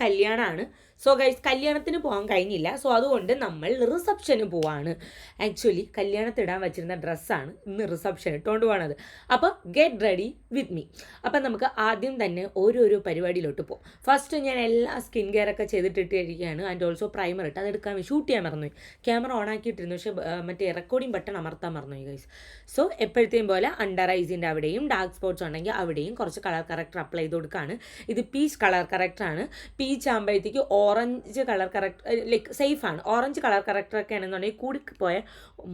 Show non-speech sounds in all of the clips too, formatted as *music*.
കല്യാണമാണ് so guys കല്യാണത്തിന് പോകാൻ കഴിഞ്ഞില്ല. സോ അതുകൊണ്ട് നമ്മൾ റിസപ്ഷന് പോവാണ്. ആക്ച്വലി കല്യാണത്തിടാൻ വെച്ചിരുന്ന ഡ്രസ്സാണ് ഇന്ന് റിസപ്ഷൻ ഇട്ടുകൊണ്ട് പോകണത് അപ്പോൾ ഗെറ്റ് റെഡി വിത്ത് മീ അപ്പം നമുക്ക് ആദ്യം തന്നെ ഓരോരോ പരിപാടിയിലോട്ട് പോകും ഫസ്റ്റ് ഞാൻ എല്ലാ സ്കിൻ കെയർ ഒക്കെ ചെയ്തിട്ടിട്ടിരിക്കുകയാണ്. ആൻഡ് ഓൾസോ പ്രൈമർ ഇട്ട് അതെടുക്കാൻ ഷൂട്ട് ചെയ്യാൻ മറന്നുപോയി. ക്യാമറ ഓൺ ആക്കിയിട്ടിരുന്നു. പക്ഷേ മറ്റേ റെക്കോർഡിംഗ് ബട്ടൺ അമർത്താൻ മറന്നുപോയി ഗൈസ് സോ എപ്പോഴത്തെയും പോലെ അണ്ടർ ഐസിന്റെ അവിടെയും ഡാർക്ക് സ്പോട്ട്സ് ഉണ്ടെങ്കിൽ അവിടെയും കുറച്ച് കളർ കറക്റ്റർ അപ്ലൈ ചെയ്ത് കൊടുക്കുകയാണ്. ഇത് പീച്ച് കളർ കറക്റ്ററാണ് പീച്ച് ആകുമ്പോഴത്തേക്ക് ഓറഞ്ച് കളർ കറക്റ്റ് ലൈക്ക് സേഫാണ് ഓറഞ്ച് കളർ കറക്റ്ററൊക്കെ ആണെന്നുണ്ടെങ്കിൽ കൂടിപ്പോയ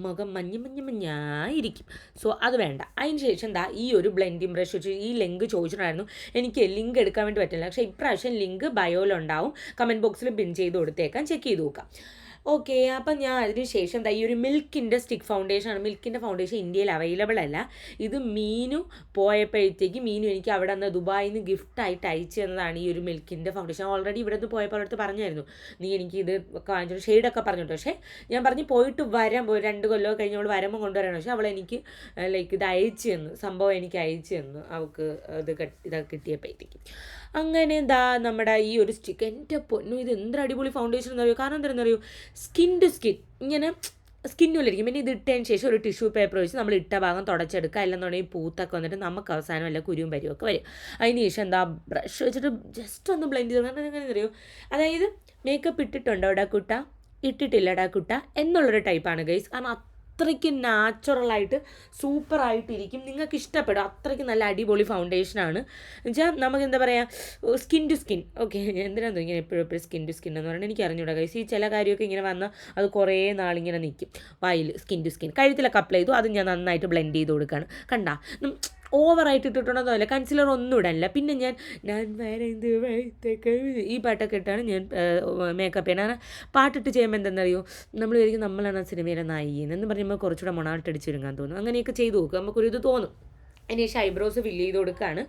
മുഖം മഞ്ഞ മഞ്ഞ മഞ്ഞായിരിക്കും. സോ അത് വേണ്ട. അതിന് ശേഷം എന്താ ഈ ഒരു ബ്ലെൻഡിങ് ബ്രഷ് വെച്ച് ഈ ലിങ്ക് ചോദിച്ചിട്ടുണ്ടായിരുന്നു. എനിക്ക് ലിങ്ക് എടുക്കാൻ വേണ്ടി പറ്റില്ല. പക്ഷേ ഇപ്രാവശ്യം ലിങ്ക് ബയോയിലുണ്ടാവും കമന്റ് ബോക്സിൽ പിൻ ചെയ്ത് കൊടുത്തേക്കാം. ചെക്ക് ചെയ്ത് നോക്കാം. ഓക്കെ അപ്പം ഞാൻ അതിന് ശേഷം ദാ ഈ ഒരു മിൽക്കിന്റെ സ്റ്റിക്ക് ഫൗണ്ടേഷൻ ആണ്. മിൽക്കിന്റെ ഫൗണ്ടേഷൻ ഇന്ത്യയിൽ അവൈലബിൾ അല്ല. ഇത് മീനു പോയപ്പോഴത്തേക്ക് മീനു എനിക്ക് അവിടെ നിന്ന് ദുബായിൽ നിന്ന് ഗിഫ്റ്റായിട്ട് അയച്ചു തന്നതാണ് ഈ ഒരു മിൽക്കിന്റെ ഫൗണ്ടേഷൻ ഓൾറെഡി ഇവിടെ നിന്ന് പോയപ്പോൾ അടുത്ത് പറഞ്ഞായിരുന്നു. നീ എനിക്ക് ഇത് കാണിച്ചു ഷെയ്ഡൊക്കെ പറഞ്ഞിട്ട് പക്ഷേ ഞാൻ പറഞ്ഞ് പോയിട്ട് വരാൻ പോയി രണ്ട് കൊല്ലം കഴിഞ്ഞ് അവൾ വരുമ്പോൾ കൊണ്ടുവരണം. പക്ഷേ അവൾ എനിക്ക് ലൈക്ക് ഇത് അയച്ചു തന്നു. സംഭവം എനിക്ക് അയച്ചു തന്നു. അവൾക്ക് ഇത് കിട്ടിയപ്പോഴത്തേക്ക്. അങ്ങനെ എന്താ നമ്മുടെ ഈ ഒരു സ്റ്റിക്ക് എന്റെ പൊന്നു ഇത് എന്തൊരു അടിപൊളി ഫൗണ്ടേഷൻ എന്നറിയോ? കാരണം എന്താണെന്നറിയോ? സ്കിൻ ടു സ്കിൻ ഇങ്ങനെ സ്കിന്നുള്ളിരിക്കും പിന്നെ ഇത് ഇട്ടതിന് ശേഷം ഒരു ടിഷ്യൂ പേപ്പർ വെച്ച് നമ്മൾ ഇട്ട ഭാഗം തുടച്ചെടുക്കുക. അല്ലെന്നുണ്ടെങ്കിൽ പൂത്തൊക്കെ വന്നിട്ട് നമുക്ക് അവസാനം അല്ല കുരുവും പരിവൊക്കെ വരും. അതിന് ശേഷം എന്താ ബ്രഷ് വെച്ചിട്ട് ജസ്റ്റ് ഒന്ന് ബ്ലെൻഡ് ചെയ്ത് കാരണം എങ്ങനെ അറിയോ അതായത് മേക്കപ്പ് ഇട്ടിട്ടുണ്ടോ ഡാക്കുട്ട ഇട്ടിട്ടില്ല ഡാക്കുട്ട എന്നുള്ളൊരു ടൈപ്പാണ് ഗൈസ് കാരണം അത്രയ്ക്ക് നാച്ചുറലായിട്ട് സൂപ്പറായിട്ടിരിക്കും നിങ്ങൾക്ക് ഇഷ്ടപ്പെടും. അത്രയ്ക്ക് നല്ല അടിപൊളി ഫൗണ്ടേഷനാണ് എന്നുവെച്ചാൽ നമുക്ക് എന്താ പറയുക സ്കിൻ ടു സ്കിൻ ഓക്കെ എന്തിനാണെന്ന് ഇങ്ങനെ എപ്പോഴും എപ്പോഴും സ്കിൻ ടു സ്കിൻ എന്ന് പറഞ്ഞാൽ എനിക്ക് അറിഞ്ഞൂടാ കഴിച്ച് ഈ ചില കാര്യമൊക്കെ ഇങ്ങനെ വന്നാൽ അത് കുറേ നാളിങ്ങനെ നിൽക്കും വായിൽ സ്കിൻ ടു സ്കിൻ കഴുത്തിലൊക്കെ അപ്ലൈ ചെയ്തു. അത് ഞാൻ നന്നായിട്ട് ബ്ലെൻഡ് ചെയ്ത് കൊടുക്കുകയാണ് കണ്ടാ? ഓവറായിട്ട് ഇട്ടിട്ടുണ്ടെന്നല്ല കൺസിലർ ഒന്നും ഇടാനില്ല. പിന്നെ ഞാൻ ഞാൻ വരന്ത് വഴുത്തൊക്കെ ഈ പാട്ടൊക്കെ ഇട്ടാണ് ഞാൻ മേക്കപ്പ് ചെയ്യണം. കാരണം പാട്ടിട്ട് ചെയ്യുമ്പോൾ എന്തെന്നറിയോ? നമ്മൾ വിചാരിക്കും നമ്മളാണ് ആ സിനിമയിലെ നായി എന്ന് പറയുമ്പോൾ കുറച്ചുകൂടെ മൊണാട്ടടിച്ചിരുങ്ങാൻ തോന്നും. അങ്ങനെയൊക്കെ ചെയ്തു നോക്കുക നമുക്കൊരു ഇത് തോന്നും. അതിന് ശേഷം ഐബ്രോസ് ഫില്ല് ചെയ്ത് കൊടുക്കുകയാണ്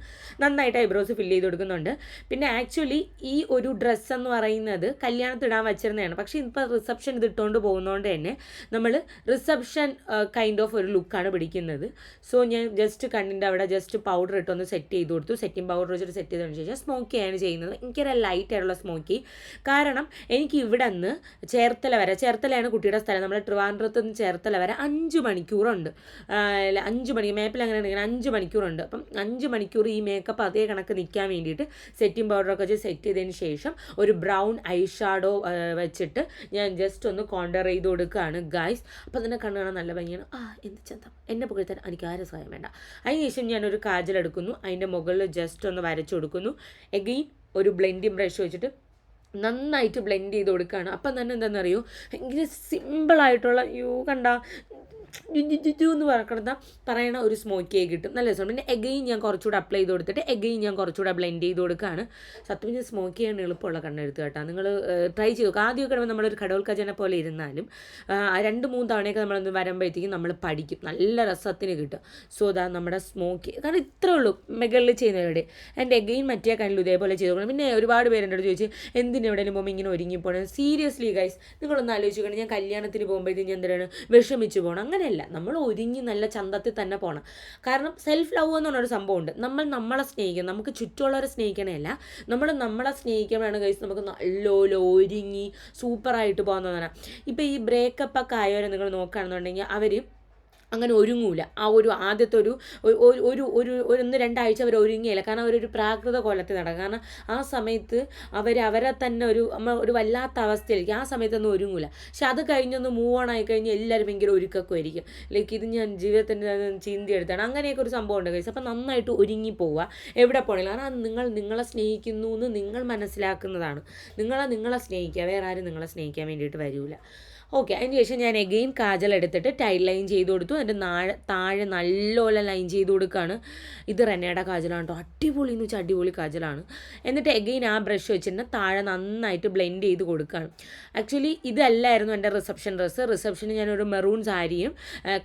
നന്നായിട്ട് ഐബ്രോസ് ഫില്ല് ചെയ്ത് കൊടുക്കുന്നുണ്ട്. പിന്നെ ആക്ച്വലി ഈ ഒരു ഡ്രസ്സ് എന്ന് പറയുന്നത് കല്യാണത്തിടാൻ വെച്ചിരുന്നതാണ്. പക്ഷേ ഇപ്പോൾ റിസപ്ഷൻ ഇത് ഇട്ടുകൊണ്ട് പോകുന്നതുകൊണ്ട് തന്നെ നമ്മൾ റിസപ്ഷൻ കൈൻഡ് ഓഫ് ഒരു ലുക്കാണ് പിടിക്കുന്നത്. സോ ഞാൻ ജസ്റ്റ് കണ്ണിന്റെ അവിടെ ജസ്റ്റ് പൗഡർ ഇട്ടൊന്ന് സെറ്റ് ചെയ്ത് കൊടുത്തു. സെറ്റിംഗ് പൗഡർ വെച്ചിട്ട് സെറ്റ് ചെയ്തതിന് ശേഷം സ്മോക്ക് സ്മോക്കിയാണ് ചെയ്യുന്നത്. എനിക്കൊരു ലൈറ്റ് ആയിട്ടുള്ള സ്മോക്കി കാരണം എനിക്ക് ഇവിടെ നിന്ന് ചേർത്തല വരെ ചേർത്തലയാണ് കുട്ടിയുടെ സ്ഥലം. നമ്മൾ ട്രിവാൻഡ്രത്ത് നിന്ന് ചേർത്തല വരെ അഞ്ച് മണിക്കൂറുണ്ട്. അഞ്ച് മണി മേപ്പിൽ അങ്ങനെ ഇങ്ങനെ മണിക്കൂറുണ്ട്. അപ്പം അഞ്ച് മണിക്കൂർ ഈ മേക്കപ്പ് അതേ കണക്ക് നിൽക്കാൻ വേണ്ടിയിട്ട് സെറ്റിംഗ് പൗഡറൊക്കെ വെച്ച് സെറ്റ് ചെയ്തതിന് ശേഷം ഒരു ബ്രൗൺ ഐ ഷാഡോ വെച്ചിട്ട് ഞാൻ ജസ്റ്റ് ഒന്ന് കോണ്ടർ ചെയ്ത് കൊടുക്കുകയാണ് ഗൈസ് അപ്പം തന്നെ കണ്ണു കാണാൻ നല്ല ഭംഗിയാണ്. ആ എന്ത് ചന്തം. എന്നെ പുകഴ്ത്താൻ എനിക്ക് ആരും സഹായം വേണ്ട. അതിനുശേഷം ഞാനൊരു കാജൽ എടുക്കുന്നു. അതിന്റെ മുകളിൽ ജസ്റ്റ് ഒന്ന് വരച്ചു കൊടുക്കുന്നു. എഗെയിൻ ഒരു ബ്ലെൻഡിങ് ബ്രഷ് വെച്ചിട്ട് നന്നായിട്ട് ബ്ലെൻഡ് ചെയ്ത് കൊടുക്കുകയാണ്. അപ്പം തന്നെ എന്താണെന്നറിയോ? ഭയങ്കര സിമ്പിളായിട്ടുള്ള യൂ കണ്ട ജു എന്ന് പറക്കണ പറയണ ഒരു സ്മോക്കി കിട്ടും. നല്ല രസമാണ്. പിന്നെ എഗെയിൻ ഞാൻ കുറച്ചുകൂടെ അപ്ലൈ ചെയ്ത് കൊടുത്തിട്ട് എഗെയിൻ ഞാൻ കുറച്ചുകൂടെ ബ്ലെൻഡ് ചെയ്ത് കൊടുക്കുകയാണ് സത്യം ഞാൻ സ്മോക്കി ചെയ്യാൻ എളുപ്പമുള്ള കണ്ണെടുത്ത് കേട്ടോ. നിങ്ങൾ ട്രൈ ചെയ്ത് നോക്കുക ആദ്യമൊക്കെ നമ്മളൊരു കജന പോലെ ഇരുന്നാലും രണ്ട് മൂന്ന് തവണയൊക്കെ നമ്മളൊന്ന് വരുമ്പോഴത്തേക്കും നമ്മൾ പഠിക്കും. നല്ല രസത്തിന് കിട്ടും. സോ അതാ നമ്മുടെ സ്മോക്കി കാരണം ഇത്രേ ഉള്ളൂ മെഗളിൽ ചെയ്യുന്നവരുടെ. എന്റെ എഗെയിൻ മറ്റേ കണ്ണിൽ ഇതേപോലെ ചെയ്ത് കൊടുക്കണം. പിന്നെ ഒരുപാട് പേര് അടുത്ത് ചോദിച്ചു എന്തിനു എവിടെയും പോകുമ്പോൾ ഇങ്ങനെ ഒരുങ്ങി പോകണം സീരിയസ്ലി ഗൈസ് നിങ്ങളൊന്ന് ആലോചിക്കണം ഞാൻ കല്യാണത്തിന് പോകുമ്പോഴത്തേക്കും ഞാൻ എന്തിനാണ് വിഷമിച്ച് പോകണം അങ്ങനെയല്ല. നമ്മൾ ഒരുങ്ങി നല്ല ചന്തത്തിൽ തന്നെ പോകണം കാരണം സെൽഫ് ലവ് എന്ന് പറഞ്ഞൊരു സംഭവമുണ്ട്. നമ്മൾ നമ്മളെ സ്നേഹിക്കണം നമുക്ക് ചുറ്റുമുള്ളവരെ സ്നേഹിക്കണമല്ല നമ്മൾ നമ്മളെ സ്നേഹിക്കുമ്പോഴാണ് കഴിച്ച് നമുക്ക് നല്ലോലോ ഒരുങ്ങി സൂപ്പറായിട്ട് പോകുന്നതാണ് ഇപ്പോൾ ഈ ബ്രേക്കപ്പ് ഒക്കെ ആയവരെ നിങ്ങൾ നോക്കുകയാണെന്നുണ്ടെങ്കിൽ അവർ അങ്ങനെ ഒരുങ്ങൂല. ആ ഒരു ആദ്യത്തെ ഒരു ഒരു ഒരു ഒന്ന് രണ്ടാഴ്ച അവർ ഒരുങ്ങിയില്ല. കാരണം അവരൊരു പ്രാകൃത കൊലത്തിൽ നടക്കും കാരണം ആ സമയത്ത് അവർ അവരെ തന്നെ ഒരു ഒരു വല്ലാത്ത അവസ്ഥയിലേക്ക് ആ സമയത്തൊന്നും ഒരുങ്ങൂല. പക്ഷെ അത് കഴിഞ്ഞൊന്ന് മൂവ് ഓൺ ആയി കഴിഞ്ഞ് എല്ലാവരും ഭയങ്കര ഒരുക്കൊക്കെ ആയിരിക്കും ലൈക്ക് ഇത് ഞാൻ ജീവിതത്തിന്റെ ചിന്തി എടുത്താണ് അങ്ങനെയൊക്കെ ഒരു സംഭവം ഉണ്ട് കഴിച്ചു അപ്പം നന്നായിട്ട് ഒരുങ്ങി പോവുക എവിടെ പോകണില്ല കാരണം നിങ്ങൾ നിങ്ങളെ സ്നേഹിക്കുന്നു എന്ന് നിങ്ങൾ മനസ്സിലാക്കുന്നതാണ്. നിങ്ങളെ നിങ്ങളെ സ്നേഹിക്കുക. വേറെ ആരും നിങ്ങളെ സ്നേഹിക്കാൻ വേണ്ടിയിട്ട് വരില്ല ഓക്കെ അതിന് ശേഷം ഞാൻ എഗെയിൻ കാജൽ എടുത്തിട്ട് ടൈൽ ലൈൻ ചെയ്ത് കൊടുത്തു. അതിന്റെ നാഴ താഴെ നല്ലോലെ ലൈൻ ചെയ്ത് കൊടുക്കുകയാണ് ഇത് റെനയുടെ കാജലാണ് കേട്ടോ അടിപൊളി എന്ന് വെച്ചാൽ അടിപൊളി കാജലാണ്. എന്നിട്ട് എഗെയിൻ ആ ബ്രഷ് വെച്ചിട്ട് താഴെ നന്നായിട്ട് ബ്ലെൻഡ് ചെയ്ത് കൊടുക്കുകയാണ് ആക്ച്വലി ഇതല്ലായിരുന്നു എന്റെ റിസപ്ഷൻ ഡ്രസ്സ്. റിസപ്ഷന് ഞാനൊരു മെറൂൺ സാരിയും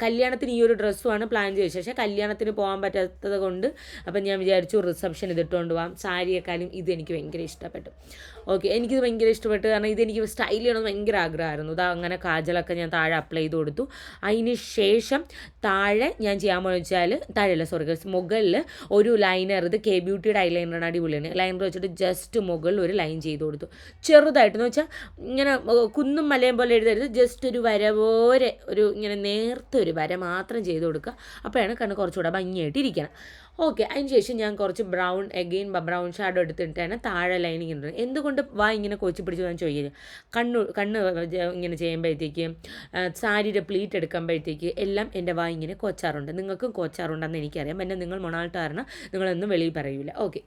കല്യാണത്തിന് ഈ ഒരു ഡ്രസ്സുമാണ് പ്ലാൻ ചെയ്ത പക്ഷേ കല്യാണത്തിന് പോകാൻ പറ്റാത്തത് കൊണ്ട് അപ്പം ഞാൻ വിചാരിച്ചു റിസപ്ഷൻ ഇതിട്ടുകൊണ്ട് പോകാം സാരിയെക്കാളും ഇത് എനിക്ക് ഭയങ്കര ഇഷ്ടപ്പെട്ടു. ഓക്കെ എനിക്കിത് ഭയങ്കര ഇഷ്ടപ്പെട്ടു. കാരണം ഇതെനിക്ക് സ്റ്റൈൽ ചെയ്യണമെന്ന് ഭയങ്കര ആഗ്രഹമായിരുന്നു. ഇതാ അങ്ങനെ അങ്ങനെ കാജലൊക്കെ ഞാൻ താഴെ അപ്ലൈ ചെയ്ത് കൊടുത്തു. അതിന് ശേഷം താഴെ ഞാൻ ചെയ്യാൻ വെച്ചാൽ താഴെയല്ല സോറി മുകളിൽ ഒരു ലൈനർ ഇത് കെ ബ്യൂട്ടിയുടെ ഐലൈനറാണ് അടിപൊളിയാണ്. ലൈനർ വെച്ചിട്ട് ജസ്റ്റ് മുകളിൽ ഒരു ലൈൻ ചെയ്ത് കൊടുത്തു. ചെറുതായിട്ടെന്ന് വെച്ചാൽ ഇങ്ങനെ കുന്നും മലയും പോലെ എഴുതരുത്. ജസ്റ്റ് ഒരു വര പോലെ ഒരു ഇങ്ങനെ നേർത്ത ഒരു വര മാത്രം ചെയ്ത് കൊടുക്കുക. അപ്പോഴാണ് കണ്ണ് കുറച്ചുകൂടെ ഭംഗിയായിട്ട് ഇരിക്കണം. ഓക്കെ അതിന് ശേഷം ഞാൻ കുറച്ച് ബ്രൗൺ എഗെയിൻ ബ്രൗൺ ഷാഡോ എടുത്തിട്ടാണ് താഴെ ലൈനിങ് ഇടുന്നത്. എന്തുകൊണ്ട് വാ ഇങ്ങനെ കൊച്ചു പിടിച്ചു ഞാൻ ചോദിക്കുന്നത് കണ്ണു കണ്ണ് ഇങ്ങനെ ചെയ്യുമ്പോഴത്തേക്ക് സാരിയുടെ പ്ലീറ്റ് എടുക്കുമ്പോഴത്തേക്ക് എല്ലാം എന്റെ വാ ഇങ്ങനെ കൊച്ചാറുണ്ട്. നിങ്ങൾക്കും കൊച്ചാറുണ്ടെന്ന് എനിക്കറിയാം. പിന്നെ നിങ്ങൾ മൊണാൾട്ടാറിന് നിങ്ങളൊന്നും വെളിയിൽ പറയൂല. ഓക്കെ.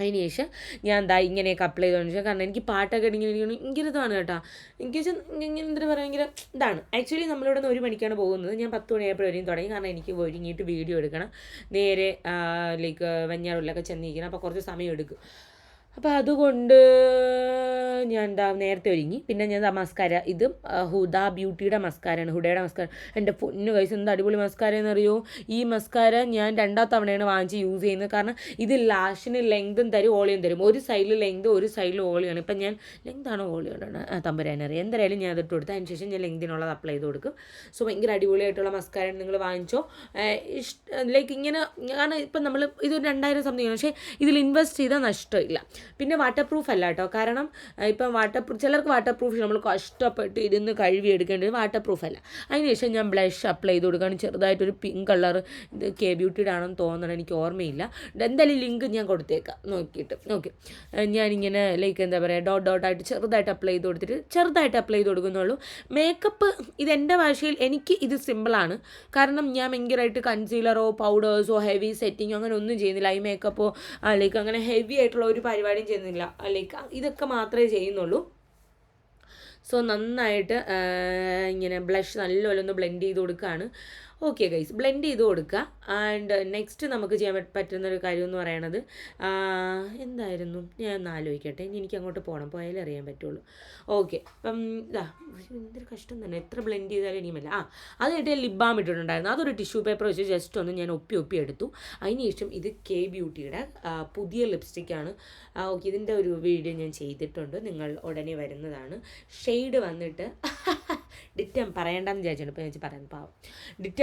അതിന് ശേഷം ഞാൻ എന്താ ഇങ്ങനെയൊക്കെ അപ്ലൈ ചെയ്തോന്ന് കാരണം എനിക്ക് പാട്ടൊക്കെ ഇങ്ങനെ ഭയങ്കര ഇതാണ് കേട്ടോ. എനിക്ക് വെച്ചാൽ ഇങ്ങനെ എന്താ പറയുക ഭയങ്കര ഇതാണ്. ആക്ച്വലി നമ്മളിവിടെ നിന്ന് ഒരു മണിക്കാണ് പോകുന്നത്. ഞാൻ പത്ത് മണിയായപ്പോഴും തുടങ്ങി. കാരണം എനിക്ക് ഒരുങ്ങിയിട്ട് വീഡിയോ എടുക്കണം. നേരെ ലൈക്ക് വെഞ്ഞാറുള്ളിലൊക്കെ ചെന്നിരിക്കണം അപ്പോൾ കുറച്ച് സമയം എടുക്കും. അപ്പോൾ അതുകൊണ്ട് ഞാൻ എന്താ നേരത്തെ ഒരുങ്ങി. പിന്നെ ഞാൻ മസ്കാര ഇത് ഹുദ ബ്യൂട്ടിയുടെ മസ്കാരയാണ് ഹുഡയുടെ മസ്കാരം എന്റെ പൊന്നു കഴിച്ച് എന്ത് അടിപൊളി മസ്കാര എന്നറിയോ? ഈ മസ്കാര ഞാൻ രണ്ടാം തവണയാണ് വാങ്ങിച്ച് യൂസ് ചെയ്യുന്നത്. കാരണം ഇത് ലാഷിന് ലെങ്തും തരും ഓളിയും തരും. ഒരു സൈഡിൽ ലെങ്ത് ഒരു സൈഡിൽ ഓളിയാണ് ഇപ്പം ഞാൻ ലെങ്താണോ ഓളിയോടാണ് തമ്പുരാനറിയാം എന്തായാലും ഞാൻ അതിട്ട് കൊടുത്തു അതിന് ശേഷം ഞാൻ ലെങ്തിനുള്ളത് അപ്ലൈ ചെയ്ത് കൊടുക്കും. സോ ഭയങ്കര അടിപൊളിയായിട്ടുള്ള മസ്കാരം നിങ്ങൾ വാങ്ങിച്ചോ. ഇഷ്ട ലൈക്ക് ഇങ്ങനെ കാരണം ഇപ്പം നമ്മൾ ഇതൊരു രണ്ടായിരം സംതിങ് പക്ഷേ ഇതിൽ ഇൻവെസ്റ്റ് ചെയ്താൽ നഷ്ടമില്ല. പിന്നെ വാട്ടർ പ്രൂഫ് അല്ല കേട്ടോ. കാരണം ഇപ്പം വാട്ടർ പ്രൂഫ് ചിലർക്ക് വാട്ടർ പ്രൂഫ് നമ്മൾ കഷ്ടപ്പെട്ട് ഇരുന്ന് കഴുകി എടുക്കേണ്ടത് വാട്ടർ പ്രൂഫ് അല്ല അതിനുശേഷം ഞാൻ ബ്ലഷ് അപ്ലൈ ചെയ്ത് കൊടുക്കുകയാണ്. ചെറുതായിട്ടൊരു പിങ്ക് കളർ ഇത് കെ ബ്യൂട്ടിയുടെ ആണെന്ന് തോന്നണം. എനിക്ക് ഓർമ്മയില്ല. എന്തായാലും ലിങ്ക് ഞാൻ കൊടുത്തേക്കാം. നോക്കിയിട്ട്. ഓക്കെ ഞാനിങ്ങനെ ലൈക്ക് എന്താ പറയുക ഡോട്ട് ഡോട്ടായിട്ട് ചെറുതായിട്ട് അപ്ലൈ ചെയ്ത് കൊടുത്തിട്ട് ചെറുതായിട്ട് അപ്ലൈ ചെയ്ത് കൊടുക്കുന്നുള്ളൂ മേക്കപ്പ് ഇതെന്റെ ഭാഷയിൽ എനിക്ക് ഇത് സിമ്പിളാണ് കാരണം ഞാൻ ഭയങ്കരമായിട്ട് കൺസീലറോ പൗഡേഴ്സോ ഹെവി സെറ്റിങ്ങോ അങ്ങനെ ഒന്നും ചെയ്യുന്നില്ല. ഐ മേക്കപ്പോ ലൈക്ക് അങ്ങനെ ഹെവി ആയിട്ടുള്ള ഒരു പരിപാടിയും ചെയ്യുന്നില്ല. ലൈക്ക് ഇതൊക്കെ മാത്രമേ ചെയ്യുന്നുള്ളൂ. സോ നന്നായിട്ട് ഇങ്ങനെ ബ്ലഷ് നല്ലപോലെ ഒന്ന് ബ്ലെൻഡ് ചെയ്ത് കൊടുക്കുകയാണ് ഓക്കെ ഗൈസ് ബ്ലെൻഡ് ചെയ്ത് കൊടുക്കുക ആൻഡ് നെക്സ്റ്റ് നമുക്ക് ചെയ്യാൻ പറ്റുന്ന ഒരു കാര്യം എന്ന് പറയണത് എന്തായിരുന്നു? ഞാൻ ഒന്ന് ആലോചിക്കട്ടെ. ഇനി എനിക്ക് അങ്ങോട്ട് പോകണം പോയാലേ അറിയാൻ പറ്റുള്ളൂ. ഓക്കെ അപ്പം ഇതാ എന്തൊരു കഷ്ടം തന്നെ. എത്ര ബ്ലെൻഡ് ചെയ്താലും ഇനിയുമല്ല ആ അതായിട്ട് ലിപ് ബാം ഇട്ടിട്ടുണ്ടായിരുന്നു. അതൊരു ടിഷ്യൂ പേപ്പർ വെച്ച് ജസ്റ്റ് ഒന്ന് ഞാൻ ഒപ്പി ഒപ്പി എടുത്തു. അതിനുശേഷം ഇത് കെ ബ്യൂട്ടിയുടെ പുതിയ ലിപ്സ്റ്റിക്കാണ് ഓക്കെ ഇതിന്റെ ഒരു വീഡിയോ ഞാൻ ചെയ്തിട്ടുണ്ട്. നിങ്ങൾ ഉടനെ വരുന്നതാണ്. ഷെയ്ഡ് വന്നിട്ട് *laughs* ഡിറ്റം പറയണ്ടെന്ന് വിചാരിച്ചിട്ടുണ്ട്. ഇപ്പോൾ ഞാൻ പറയാം. പാവം.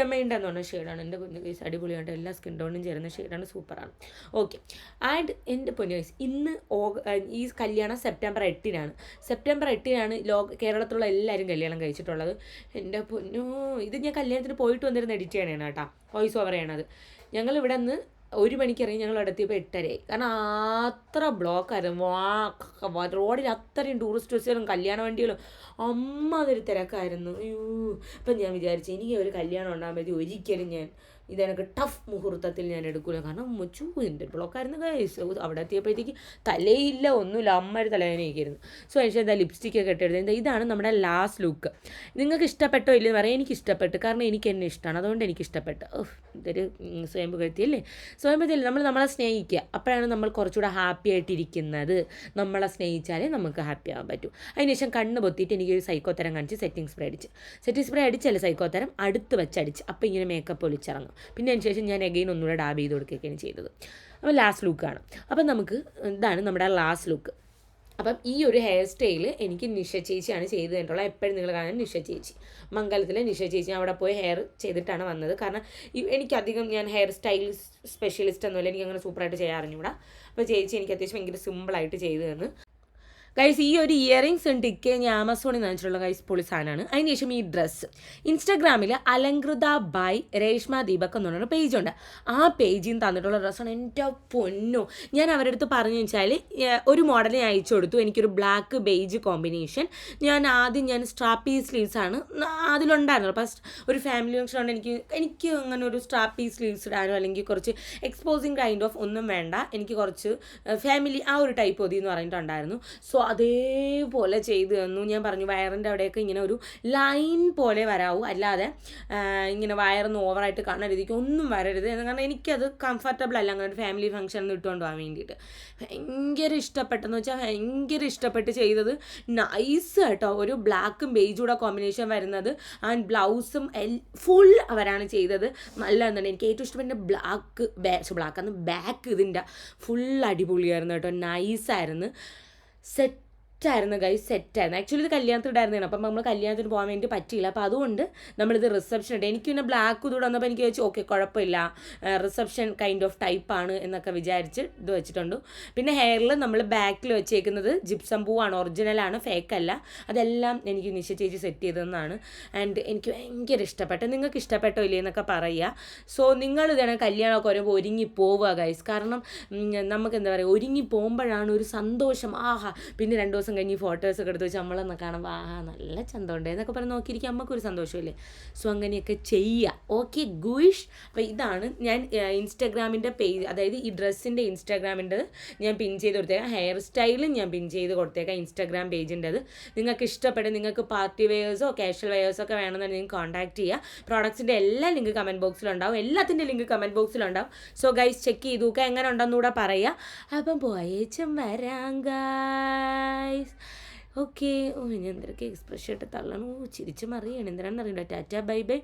ഡിറ്റമൈൻഡ് എന്ന് പറഞ്ഞ ഷെയ്ഡാണ് എന്റെ പൊന്നു കേസ് അടിപൊളിയാണ് എല്ലാ സ്കിൻ ടോണിനും ചേരുന്ന ഷെയ്ഡാണ് സൂപ്പറാണ്. ഓക്കെ ആൻഡ് എന്റെ പൊന്നു കേസ് ഇന്ന് ഈ കല്യാണം സെപ്റ്റംബർ എട്ടിനാണ്. സെപ്റ്റംബർ എട്ടിനാണ് ലോക കേരളത്തിലുള്ള എല്ലാവരും കല്യാണം കഴിച്ചിട്ടുള്ളത്. എന്റെ പൊന്നു ഇത് ഞാൻ കല്യാണത്തിന് പോയിട്ട് വന്നിരുന്ന എഡിറ്റ് ചെയ്യണേണ് കേട്ടോ വോയിസ് ഓവർ ചെയ്യണത്. ഞങ്ങൾ ഇവിടെ നിന്ന് ഒരു മണിക്കിറങ്ങി ഞങ്ങൾ എത്തിയപ്പോൾ എട്ടരയായി. കാരണം അത്ര ബ്ലോക്കായിരുന്നു. വാ റോഡിൽ അത്രയും ടൂറിസ്റ്റ് ബസ്സുകളും കല്യാണ വണ്ടികളും അമ്മ അതൊരു തിരക്കായിരുന്നു. അയ്യോ അപ്പം ഞാൻ വിചാരിച്ചു എനിക്ക് ഒരു കല്യാണം ഉണ്ടാകുമ്പോഴത്തേക്ക് ഒരിക്കലും ഞാൻ ഇതെനിക്ക് ടഫ് മുഹൂർത്തത്തിൽ ഞാൻ എടുക്കില്ല കാരണം മുച്ചു എന്ത് ബ്ലോക്കായിരുന്നു ഗൈസ് അവിടെ എത്തിയപ്പോഴത്തേക്ക് തലയില്ല ഒന്നുമില്ല. അമ്മയുടെ തലേനേക്കായിരുന്നു സോ പക്ഷേ എന്താ ലിപ്സ്റ്റിക്കൊക്കെ ഇട്ടെടുത്ത് എന്താ ഇതാണ് നമ്മുടെ ലാസ്റ്റ് ലുക്ക് നിങ്ങൾക്ക് ഇഷ്ടപ്പെട്ടോ ഇല്ലെന്ന് പറയാം. എനിക്ക് ഇഷ്ടപ്പെട്ടു. കാരണം എനിക്ക് എന്നെ ഇഷ്ടമാണ് അതുകൊണ്ട് എനിക്ക് ഇഷ്ടപ്പെട്ടു. ഇതൊരു സ്വയംഭു കഴുത്തിയല്ലേ സ്വയംഭുത്തിയല്ലേ നമ്മൾ നമ്മളെ സ്നേഹിക്കുക. അപ്പോഴാണ് നമ്മൾ കുറച്ചുകൂടെ ഹാപ്പി ആയിട്ടിരിക്കുന്നത്. നമ്മളെ സ്നേഹിച്ചാലേ നമുക്ക് ഹാപ്പി ആവാൻ പറ്റൂ. അതിനുശേഷം കണ്ണ് പൊത്തിയിട്ട് എനിക്കൊരു സൈക്കോത്തരം കാണിച്ച് സെറ്റിംഗ് സ്പ്രേ അടിച്ച്. സെറ്റിംഗ് സ്പ്രേ അടിച്ചല്ലേ സൈക്കോത്തരം അടുത്ത് വെച്ചടിച്ച് അപ്പോൾ ഇങ്ങനെ മേക്കപ്പ് ഒളിച്ചിറങ്ങും പിന്നെ അതിന് ശേഷം ഞാൻ എഗെയിൻ ഒന്നുകൂടെ ഡാബ് ചെയ്ത് കൊടുക്കുകയൊക്കെയാണ് ചെയ്തത്. അപ്പോൾ ലാസ്റ്റ് ലുക്കാണ് അപ്പം നമുക്ക് ഇതാണ് നമ്മുടെ ലാസ്റ്റ് ലുക്ക് അപ്പം ഈ ഒരു ഹെയർ സ്റ്റൈൽ എനിക്ക് നിഷ ചേച്ചിയാണ് ചെയ്തു തന്നിട്ടുള്ളത് എപ്പോഴും നിങ്ങൾ കാണാൻ നിഷ ചേച്ചി. മംഗലത്തിലെ നിഷ ചേച്ചി അവിടെ പോയി ഹെയർ ചെയ്തിട്ടാണ് വന്നത്. കാരണം എനിക്കധികം ഞാൻ ഹെയർ സ്റ്റൈൽ സ്പെഷ്യലിസ്റ്റ് ഒന്നുമില്ല. എനിക്ക് അങ്ങനെ സൂപ്പറായിട്ട് ചെയ്യാറിഞ്ഞൂടാ അപ്പോൾ ചേച്ചി എനിക്ക് അത്യാവശ്യം ഭയങ്കര സിമ്പിളായിട്ട് ചെയ്തു തന്നു ഗൈസ് ഈ ഒരു ഇയറിങ്സ് ഉണ്ട് ഇക്കെ ഞാൻ ആമസോണിൽ വാങ്ങിച്ചിട്ടുള്ള ഗൈസ് പൊളി സാധനമാണ്. അതിനുശേഷം ഈ ഡ്രസ്സ് ഇൻസ്റ്റാഗ്രാമിൽ അലങ്കൃത ബൈ രേഷ്മ ദീപക് എന്ന് പറഞ്ഞൊരു പേജുണ്ട് ആ പേജിൽ നിന്ന് തന്നിട്ടുള്ള ഡ്രസ്സാണ് എന്റെ പൊന്നു. ഞാൻ അവരുടെ അടുത്ത് പറഞ്ഞു വെച്ചാൽ ഒരു മോഡൽ ഞാൻ അയച്ചു കൊടുത്തു. എനിക്കൊരു ബ്ലാക്ക് ബേജ് കോമ്പിനേഷൻ ഞാൻ ആദ്യം ഞാൻ സ്ട്രാപ്പി സ്ലീവ്സ് ആണ്. അതിലുണ്ടായിരുന്നു. ഫസ്റ്റ് ഒരു ഫാമിലി ഫംഗ്ഷൻ ഉണ്ട് എനിക്ക് എനിക്ക് അങ്ങനെ ഒരു സ്ട്രാപ്പി സ്ലീവ്സ് ഇടാനോ അല്ലെങ്കിൽ കുറച്ച് എക്സ്പോസിങ് കൈൻഡ് ഓഫ് ഒന്നും വേണ്ട. എനിക്ക് കുറച്ച് ഫാമിലി ആ ഒരു ടൈപ്പ് മതി എന്ന് പറഞ്ഞിട്ടുണ്ടായിരുന്നു. സോ അതേപോലെ ചെയ്തു തന്നു. ഞാൻ പറഞ്ഞു വയറിന്റെ അവിടെയൊക്കെ ഇങ്ങനെ ഒരു ലൈൻ പോലെ വരാവൂ. അല്ലാതെ ഇങ്ങനെ വയറൊന്നും ഓവറായിട്ട് കാണാൻ രീതിക്ക് ഒന്നും വരരുത്. കാരണം എനിക്കത് കംഫർട്ടബിൾ അല്ല അങ്ങനെ ഒരു ഫാമിലി ഫംഗ്ഷൻ ഇട്ടുകൊണ്ട് പോകാൻ വേണ്ടിയിട്ട്. ഭയങ്കര ഇഷ്ടപ്പെട്ടെന്ന് വെച്ചാൽ ഭയങ്കര ഇഷ്ടപ്പെട്ട് ചെയ്തത് നൈസ് കേട്ടോ ഒരു ബ്ലാക്കും ബേജൂടെ കോമ്പിനേഷൻ വരുന്നത്. ആൻഡ് ബ്ലൗസും എൽ ഫുൾ അവരാണ് ചെയ്തത്. നല്ല എന്താണ് എനിക്ക് ഏറ്റവും ഇഷ്ടപ്പെട്ട ബ്ലാക്ക് ബാക്ക് ബ്ലാക്ക് അന്ന് ബാക്ക് ഇതിന്റെ ഫുൾ അടിപൊളിയായിരുന്നു കേട്ടോ. നൈസായിരുന്നു സെറ്റ് സെറ്റായിരുന്നു ഗൈസ് സെറ്റായിരുന്നു ആക്ച്വലി ഇത് കല്യാണത്തിന് ഇടായിരുന്നതാണ്. അപ്പം നമ്മൾ കല്യാണത്തിന് പോകാൻ വേണ്ടി പറ്റിയില്ല. അപ്പോൾ അതുകൊണ്ട് നമ്മളിത് റിസപ്ഷൻ ഇട്ട്. എനിക്ക് പിന്നെ ബ്ലാക്ക് ഇതൂടെ വന്നപ്പോൾ എനിക്ക് വെച്ച് ഓക്കെ കുഴപ്പമില്ല. റിസപ്ഷൻ കൈൻഡ് ഓഫ് ടൈപ്പാണ് എന്നൊക്കെ വിചാരിച്ച് ഇത് വെച്ചിട്ടുണ്ട്. പിന്നെ ഹെയറിൽ നമ്മൾ ബാക്കിൽ വെച്ചേക്കുന്നത് ജിപ്സം പൂവാണ്. ഒറിജിനലാണ് ഫേക്ക് അല്ല. അതെല്ലാം എനിക്ക് നിശ ചേച്ചി സെറ്റ് ചെയ്തതെന്നാണ്. ആൻഡ് എനിക്ക് ഭയങ്കര ഇഷ്ടപ്പെട്ടു. നിങ്ങൾക്ക് ഇഷ്ടപ്പെട്ടോ ഇല്ലേ എന്നൊക്കെ പറയുക. സോ നിങ്ങൾ ഇതാണ് കല്യാണമൊക്കെ വരുമ്പോൾ ഒരുങ്ങി പോവുക ഗൈസ് കാരണം നമുക്ക് എന്താ പറയുക ഒരുങ്ങി പോകുമ്പോഴാണ് ഒരു സന്തോഷം. ആഹാ. പിന്നെ രണ്ട് കഴിഞ്ഞ് ഫോട്ടോസ് ഒക്കെ എടുത്ത് വെച്ച് നമ്മളെന്ന് കാണുമ്പോൾ ആ നല്ല ചന്തമുണ്ട് എന്നൊക്കെ പറഞ്ഞ് നോക്കിയിരിക്കും. നമുക്കൊരു സന്തോഷമില്ലേ? സോ അങ്ങനെയൊക്കെ ചെയ്യുക ഓക്കെ ഗുയിഷ്. അപ്പോൾ ഇതാണ് ഞാൻ ഇൻസ്റ്റാഗ്രാമിന്റെ പേജ് അതായത് ഈ ഡ്രസ്സിന്റെ ഇൻസ്റ്റാഗ്രാമിന്റെ ഞാൻ പിൻ ചെയ്ത് കൊടുത്തേക്കാം. ഹെയർ സ്റ്റൈലും ഞാൻ പിൻ ചെയ്ത് കൊടുത്തേക്കാം ഇൻസ്റ്റാഗ്രാം പേജിന്റെ അത് നിങ്ങൾക്ക് ഇഷ്ടപ്പെടും നിങ്ങൾക്ക് പാർട്ടി വെയേഴ്സോ കാഷ്വൽ വെയേഴ്സോ ഒക്കെ വേണമെന്നുണ്ടെങ്കിൽ നിങ്ങൾക്ക് കോൺടാക്ട് ചെയ്യുക പ്രോഡക്ട്സിന്റെ എല്ലാ ലിങ്ക് കമന്റ് ബോക്സിലുണ്ടാവും എല്ലാത്തിന്റെ ലിങ്ക് കമന്റ് ബോക്സിലുണ്ടാവും സോ ഗൈസ് ചെക്ക് ചെയ്തു നോക്കുക എങ്ങനെ ഉണ്ടെന്നുകൂടെ പറയുക അപ്പം പോയേച്ചും വരാം ഗൈസ് ഓക്കെ ഓ ഇനി എന്തൊക്കെ എക്സ്പ്രഷൻ ഇട്ട് തള്ളണോ. ചിരിച്ച് മറിയാണ്. എന്തിനാണെന്ന് അറിയില്ല. Tata bye bye.